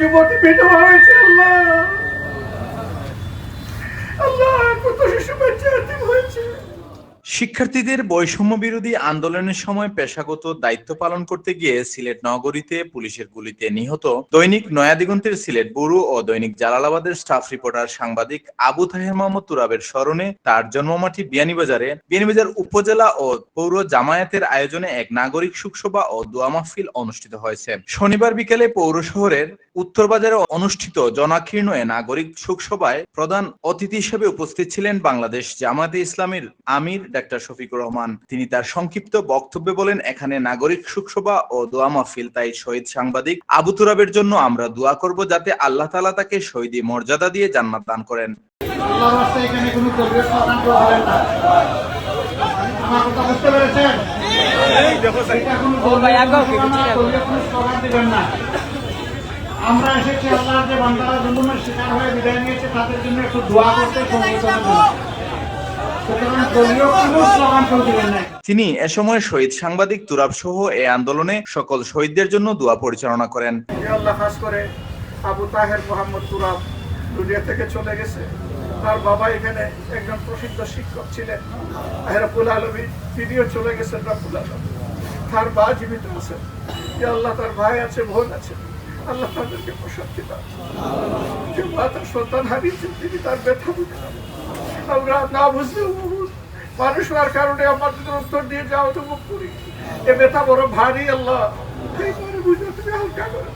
যুবতী বিধবা হয়েছে, আল্লাহ। আল্লাহ, কত শিশু বাচ্চা হয়েছে। শিক্ষার্থীদের বৈষম্য বিরোধী আন্দোলনের সময় পেশাগত দায়িত্ব পালন করতে গিয়ে সিলেট নগরীতে পুলিশের গুলিতে নিহত দৈনিক নয়াদিগন্তের সিলেট বুরু ও দৈনিক জালালাবাদের স্টাফ রিপোর্টার সাংবাদিক আবু তাহের মোহাম্মদ তুরাবের স্মরণে তার জন্মমাটি বিয়ানীবাজারে বিয়ানীবাজার উপজেলা ও পৌর জামায়াতের আয়োজনে এক নাগরিক শোকসভা ও দোয়া মাহফিল অনুষ্ঠিত হয়েছে। শনিবার বিকেলে পৌর শহরের উত্তরবাজারে অনুষ্ঠিত জনাকীর্ণ এ নাগরিক শোকসভায় প্রধান অতিথি হিসেবে উপস্থিত ছিলেন বাংলাদেশ জামায়াতে ইসলামীর আমির ডাক্তার শফিকুর রহমান। তিনি তার সংক্ষিপ্ত বক্তব্যে বলেন এখানে নাগরিক শোকসভা ও দোয়া মাহফিল তাই শহীদ সাংবাদিক আবু তুরাবের জন্য আমরা দোয়া করব যাতে আল্লাহ তাআলা তাকে শহীদি মর্যাদা দিয়ে জান্নাত দান করেন। এখানে কোনো পরিবেশ প্রদান করা হবে না আমার কথা বুঝতে পেরেছেন এটা কোনো দিবেন না। আমরা এসেছি আল্লাহর যে বান্দারা জুলুমের শিকার হয়ে বিদায় নিয়েছে তাদের জন্য একটু দোয়া করতে তিনি এ সময় শহীদ সাংবাদিক তুরাব সহ এই আন্দোলনে সকল শহীদদের জন্য দোয়া পরিচালনা করেন। আল্লাহ খাস করে আবু তাহের মোহাম্মদ তুরাব দুনিয়া থেকে চলে গেছে। তার বাবা এখানে একজন প্রসিদ্ধ শিক্ষক ছিলেন। হেরাপুল আলমী তিনিও চলে গেছেন আলম। তার বা জীবিত আছেন। যে আল্লাহ তার ভাই আছে বোন আছে। আল্লাহ তাদেরকে প্রশান্তি দান যে মা তার সন্তান হারিয়েছেন, তিনি তার ব্যথা বুঝলেন আমরা না বুঝলেও মানুষ হওয়ার কারণে আমাদের উত্তর দিয়ে যাওয়া তো মুখ করি। এ ব্যথা বড় ভারী, আল্লাহ। এই করে বুঝে তুমি হালকা করে।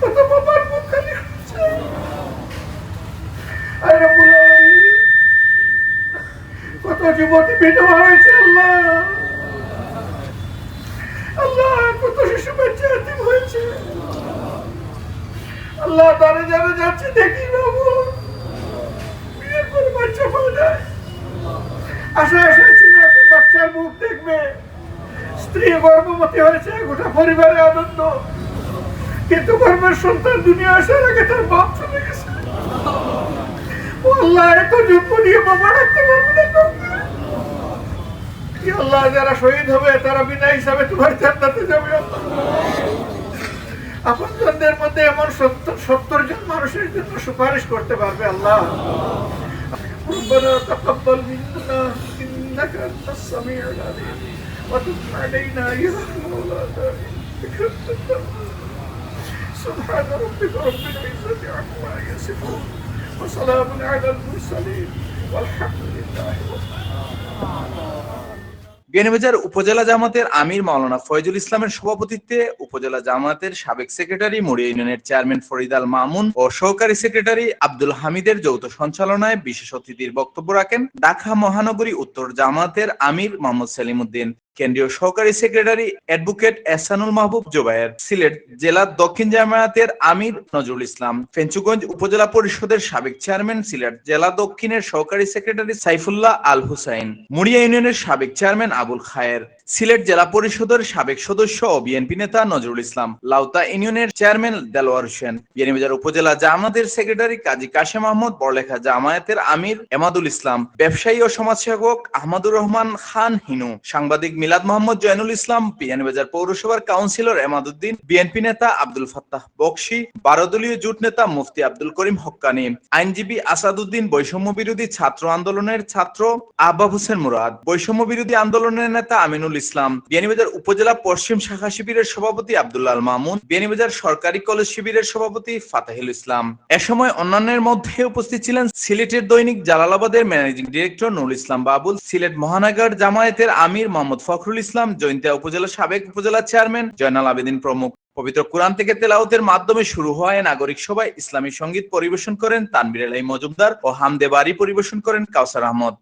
কত বাবার মুখ খালি কত যুবতী বিধবা হয়েছে, আল্লাহ কত শিশু বাচ্চা এতিম হয়েছে আল্লাহ তারা যারা যাচ্ছে, দেখি বাবু। বিয়ের পরে বাচ্চা পাওয়া যায়। আশা আশা ছিল এখন বাচ্চার মুখ দেখবে। স্ত্রী গর্ভবতী হয়েছে, গোটা পরিবারে আনন্দ। কিন্তু গর্ভের সন্তান দুনিয়া আসার আগে তার বাপ চলে গেছে। আল্লাহ, এত যুদ্ধ নিয়ে বাবা রাখতে পারবে না। আল্লাহ, যারা শহীদ হবে, তারা বিনা হিসাবে তোমার জান্নাতে যাবে। আল্লাহ আপনজনদের মধ্যে এমন সত্তর সত্তর জন মানুষের জন্য সুপারিশ করতে পারবে আল্লাহ ربنا تقبل منا انك انت السميع العليم وتب علينا يا مولانا إنك أنت التواب. سبحان ربك رب العزة عما يصفون وسلام على المرسلين والحمد لله رب বিয়ানীবাজার উপজেলা জামাতের আমির মাওলানা ফয়জুল ইসলামের সভাপতিত্বে উপজেলা জামাতের সাবেক সেক্রেটারি মরিয়া ইউনিয়নের চেয়ারম্যান ফরিদ আল মামুন ও সহকারী সেক্রেটারি আব্দুল হামিদের যৌথ সঞ্চালনায় বিশেষ অতিথির বক্তব্য রাখেন ঢাকা মহানগরী উত্তর জামাতের আমির মোহাম্মদ সেলিম উদ্দিন কেন্দ্রীয় সহকারী সেক্রেটারি অ্যাডভোকেট এহসানুল মাহবুব জোবায়ের। সিলেট জেলা দক্ষিণ জামায়াতের আমির নজরুল ইসলাম। ফেঞ্চুগঞ্জ উপজেলা পরিষদের সাবেক চেয়ারম্যান সিলেট জেলা দক্ষিণের সহকারী সেক্রেটারি সাইফুল্লাহ আল হুসাইন। মুড়িয়া ইউনিয়নের সাবেক চেয়ারম্যান আবুল খায়ের। সিলেট জেলা পরিষদের সাবেক সদস্য ও বিএনপি নেতা নজরুল ইসলাম, লাউতা ইউনিয়নের চেয়ারম্যান দেলোয়ার হোসেন, বিয়ানীবাজার উপজেলা জামাতের সেক্রেটারি কাজী কাশেম আহমদ, বড়লেখা জামায়াতের আমির এমাদুল ইসলাম, ব্যবসায়ী ও সমাজসেবক আহমদুর রহমান খান হিনু, সাংবাদিক মিলাদ মোহাম্মদ জয়নুল ইসলাম, বিয়ানীবাজার পৌরসভার কাউন্সিলর এমাদুদ্দিন, বিএনপি নেতা আব্দুল ফাত্তাহ বকশি বারোদলীয় জোট নেতা মুফতি আব্দুল করিম হক্কানি, আইনজীবী আসাদুদ্দিন বৈষম্য বিরোধী ছাত্র আন্দোলনের ছাত্র আব্বাব হোসেন মুরাদ, বৈষম্য বিরোধী আন্দোলনের নেতা আমিনুল ইসলাম। বিয়ানীবাজার উপজেলা পশ্চিম শাখা শিবিরের সভাপতি আব্দুল্লাহ মামুন। বিয়ানীবাজার সরকারি কলেজ শিবিরের সভাপতি ফাতাহিল ইসলাম। এ সময় অন্যান্যের মধ্যে উপস্থিত ছিলেন সিলেটের দৈনিক জালালাবাদের ম্যানেজিং ডিরেক্টর নুরুল ইসলাম বাবুল, সিলেট মহানগর জামায়াতের আমির মোহাম্মদ ফখরুল ইসলাম জৈন্তিয়া উপজেলা সাবেক উপজেলা চেয়ারম্যান, জয়নাল আবেদিন প্রমুখ। পবিত্র কোরআন থেকে তেলাওতের মাধ্যমে শুরু এই নাগরিক সভায় ইসলামী সংগীত পরিবেশন করেন তানবির আলাই মজুমদার ও হামদে বাড়ি পরিবেশন করেন কাউসার আহমদ।